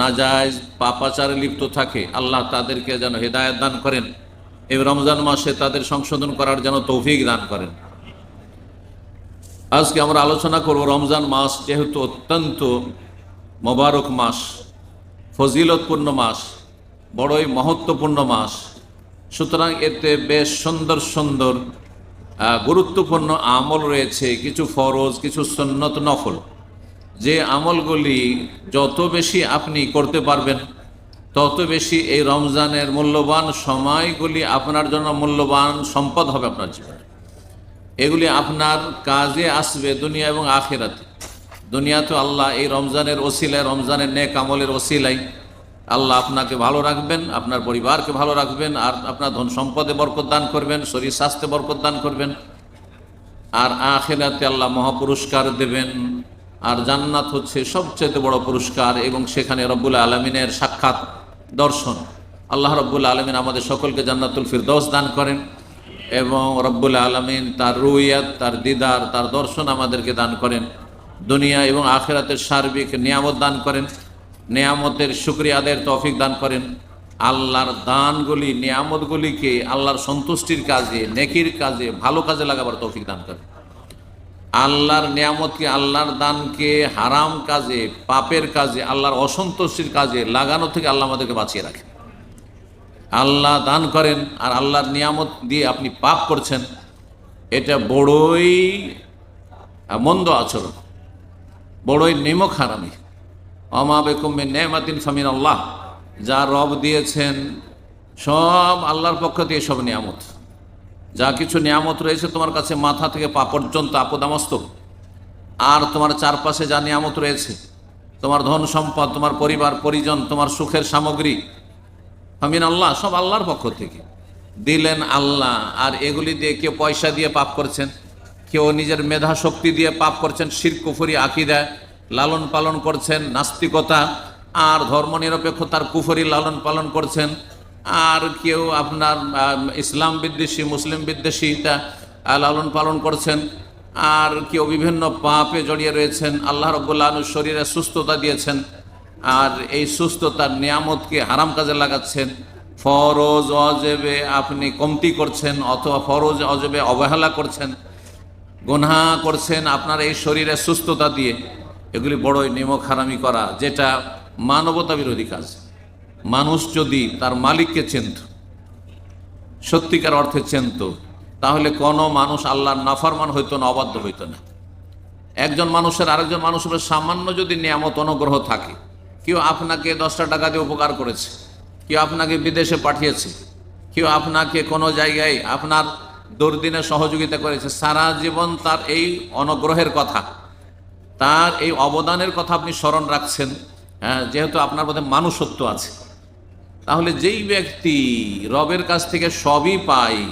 নাজায়জ পাপাচারে লিপ্ত থাকে, আল্লাহ তাদেরকে যেন হেদায়ত দান করেন এই রমজান মাসে তাদের সংশোধন করার যেন তৌফিক দান করেন। আজকে আমরা আলোচনা করব রমজান মাস যেহেতু অত্যন্ত মোবারক মাস, ফজিলতপূর্ণ মাস, বড়ই মহত্বপূর্ণ মাস, সুতরাং এতে বেশ সুন্দর সুন্দর গুরুত্বপূর্ণ আমল রয়েছে, কিছু ফরজ, কিছু সন্নত নফল। যে আমলগুলি যত বেশি আপনি করতে পারবেন, তত বেশি এই রমজানের মূল্যবান সময়গুলি আপনার জন্য মূল্যবান সম্পদ হবে আপনার জীবনে। এগুলি আপনার কাজে আসবে দুনিয়া এবং আখেরাতে। দুনিয়া তো আল্লাহ এই রমজানের ওসিলায়, রমজানের নেক আমলের ওসিলাই আল্লাহ আপনাকে ভালো রাখবেন, আপনার পরিবারকে ভালো রাখবেন, আর আপনার ধন সম্পদে বরকত দান করবেন, শরীর স্বাস্থ্যে বরকত দান করবেন। আর আখেরাতে আল্লাহ মহাপুরস্কার দেবেন। আর জান্নাত হচ্ছে সবচেয়ে বড় পুরস্কার এবং সেখানে রব্বুল আলমিনের সাক্ষাৎ, দর্শন। আল্লাহ রব্বুল আলমিন আমাদের সকলকে জান্নাতুল ফিরদৌস দান করেন এবং রব্বুল আলমিন তার রুইয়াত, তার দিদার, তার দর্শন আমাদেরকে দান করেন। দুনিয়া এবং আখেরাতের সার্বিক নিয়ামত দান করেন। নিয়ামতের শুক্রিয়া আদায়ের তৌফিক দান করেন। আল্লাহর দানগুলি, নিয়ামতগুলিকে আল্লাহর সন্তুষ্টির কাজে, নেকির কাজে, ভালো কাজে লাগাবার তৌফিক দান করেন। আল্লাহর নিয়ামতকে আল্লাহর দানকে হারাম কাজে, পাপের কাজে, আল্লাহর অসন্তুষ্টির কাজে লাগানো থেকে আল্লাহ আমাদেরকে বাঁচিয়ে রাখেন আল্লাহ দান করেন আর আল্লাহর নিয়ামত দিয়ে আপনি পাপ করছেন, এটা বড়ই মন্দ আচরণ, বড়ই নিমক হারামি অমাবেকুম্মে নেমাতিন ফামিন আল্লাহ যা রব দিয়েছেন সব আল্লাহর পক্ষ দিয়ে সব নিয়ামত। যা কিছু নিয়ামত রয়েছে তোমার কাছে মাথা থেকে পা পর্যন্ত আপদামস্তক আর তোমার চারপাশে যা নিয়ামত রয়েছে, তোমার ধন সম্পদ, তোমার পরিবার, পরিজন, তোমার সুখের সামগ্রী, আমিন আল্লাহ, সব আল্লাহর পক্ষ থেকে। দিলেন আল্লাহ, আর এগুলি দিয়ে কেউ পয়সা দিয়ে পাপ করছেন, কেউ নিজের মেধা শক্তি দিয়ে পাপ করছেন, শির, কুফরি, আকিদা লালন পালন করছেন, নাস্তিকতা, আর ধর্মনিরপেক্ষতার কুফরি লালন পালন করছেন আর কেউ আপনার ইসলাম বিদ্বেষী, মুসলিম বিদ্বেষীটা লালন পালন করছেন। আর কেউ বিভিন্ন পাপে জড়িয়ে রয়েছেন। আল্লাহ রব্বুল্লাহ শরীরে সুস্থতা দিয়েছেন। আর এই সুস্থতার নিয়ামতকে হারাম কাজে লাগাচ্ছেন। ফরজ অজেবে আপনি কমতি করছেন অথবা ফরজ অজেবে অবহেলা করছেন, গুনহা করছেন আপনার এই শরীরে সুস্থতা দিয়ে, এগুলি বড়ই নিমক হারামি করা, যেটা মানবতা বিরোধী কাজ। মানুষ যদি তার মালিককে চিনত সত্যিকার অর্থে চিনত তাহলে কোনো মানুষ আল্লাহর নাফরমান হইতো না অবাধ্য হইতো না। একজন মানুষের আরেকজন মানুষের সামান্য যদি নিয়ামত অনুগ্রহ থাকে কেউ আপনাকে দশটা টাকা দিয়ে উপকার করেছে কেউ আপনাকে বিদেশে পাঠিয়েছে কেউ আপনাকে কোনো জায়গায় আপনার দুর্দিনে সহযোগিতা করেছে সারা জীবন তার এই অনুগ্রহের কথা তার এই অবদানের কথা আপনি স্মরণ রাখছেন হ্যাঁ, যেহেতু আপনার মধ্যে মানুষত্ব আছে। তাহলে যেই ব্যক্তি রবের কাছ থেকে সবই পায়,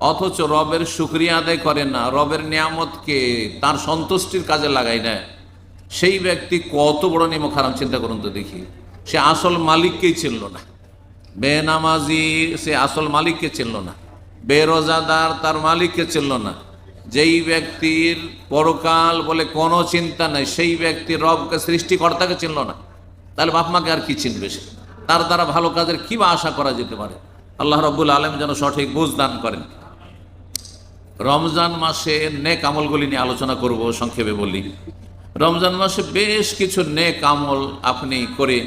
অথচ রবের শুক্রিয়া আদায় করে না, রবের নিয়ামতকে তার সন্তুষ্টির কাজে লাগায় না সেই ব্যক্তি কত বড় নিমক হারাম চিন্তা করুন তো দেখি। সে আসল মালিককেই চিনল না। বেনামাজি সে আসল মালিককে চিনল না। বেরোজাদার তার মালিককে চিনল না। যেই ব্যক্তির পরকাল বলে কোনো চিন্তা নাই, সেই ব্যক্তি রবকে সৃষ্টিকর্তাকে চিনল না। তাহলে বাপ মাকে আর কি চিনবে সে? তার দ্বারা ভালো কাজের কি বা আশা করা যেতে পারে? আল্লাহ রব্বুল আলম যেন সঠিক বুঝ দান করেন। রমজান মাসে নেক আমলগুলি নিয়ে আলোচনা করব, সংক্ষেপে বলি। রমজান মাসে বেশ কিছু নেক আমল আপনি করে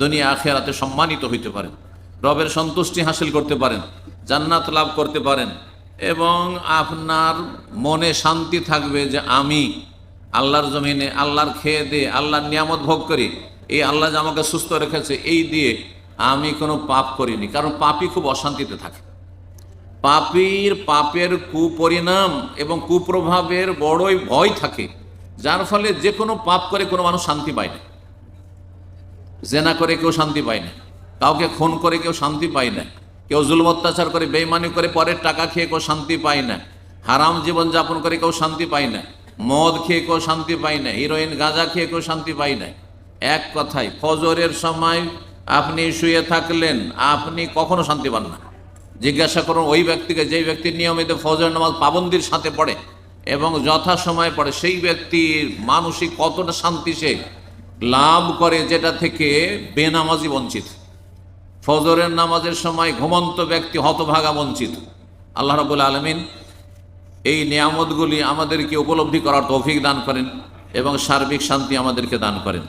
দুনিয়া আখেরাতে সম্মানিত হইতে পারেন। রবের সন্তুষ্টি হাসিল করতে পারেন, জান্নাত লাভ করতে পারেন এবং আপনার মনে শান্তি থাকবে যে আমি আল্লাহর জমিনে, আল্লাহর খেয়ে দিয়ে আল্লাহর নিয়ামত ভোগ করি। এই আল্লাহ যে আমাকে সুস্থ রেখেছে, এই দিয়ে আমি কোনো পাপ করিনি। কারণ পাপই খুব অশান্তিতে থাকে। পাপীর পাপের কুপরিণাম এবং কুপ্রভাবের বড়ই ভয় থাকে, যার ফলে যে কোনো পাপ করে কোনো মানুষ শান্তি পায় না। জেনা করে কেউ শান্তি পায় না। কাউকে খুন করে কেউ শান্তি পায় না। কেউ জুলম অত্যাচার করে, বেইমানি করে, পরের টাকা খেয়ে কেউ শান্তি পায় না। হারাম জীবন যাপন করে কেউ শান্তি পায় না। মদ খেয়ে কেউ শান্তি পায় না। হিরোইন গাঁজা খেয়ে কেউ শান্তি পায় না। এক কথায়, ফজরের সময় আপনি শুয়ে থাকলেন, আপনি কখনো শান্তি পান না। জিজ্ঞাসা করুন, ওই ব্যক্তিকে যেই ব্যক্তি নিয়মিত ফজর নামাজ পাবন্দির সাথে পড়ে এবং যথা সময় পড়ে, সেই ব্যক্তির মানসিক কতটা শান্তি সে লাভ করে যেটা থেকে বেনামাজি বঞ্চিত। ফজরের নামাজের সময় ঘুমন্ত ব্যক্তি হতভাগা বঞ্চিত। আল্লাহ রাবুল আলমিন এই নিয়ামতগুলি আমাদেরকে উপলব্ধি করার তৌফিক দান করেন এবং সার্বিক শান্তি আমাদেরকে দান করেন।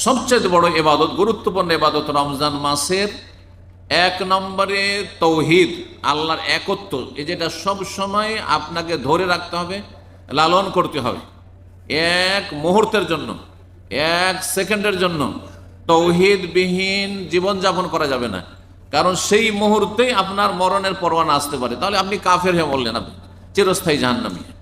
সবচেয়ে বড় এবাদত গুরুত্বপূর্ণ এবাদত রমজান মাসের এক নম্বরে তৌহিদ, আল্লাহর একত্ব। এই যেটা সব সময় আপনাকে ধরে রাখতে হবে, লালন করতে হবে। এক মুহূর্তের জন্য, এক সেকেন্ডের জন্য তৌহিদবিহীন জীবনযাপন করা যাবে না। কারণ সেই মুহূর্তেই আপনার মরণের পরোয়ানা আসতে পারে। তাহলে আপনি কাফের হয়ে বললেন আপনি, চিরস্থায়ী জাহান্নামী।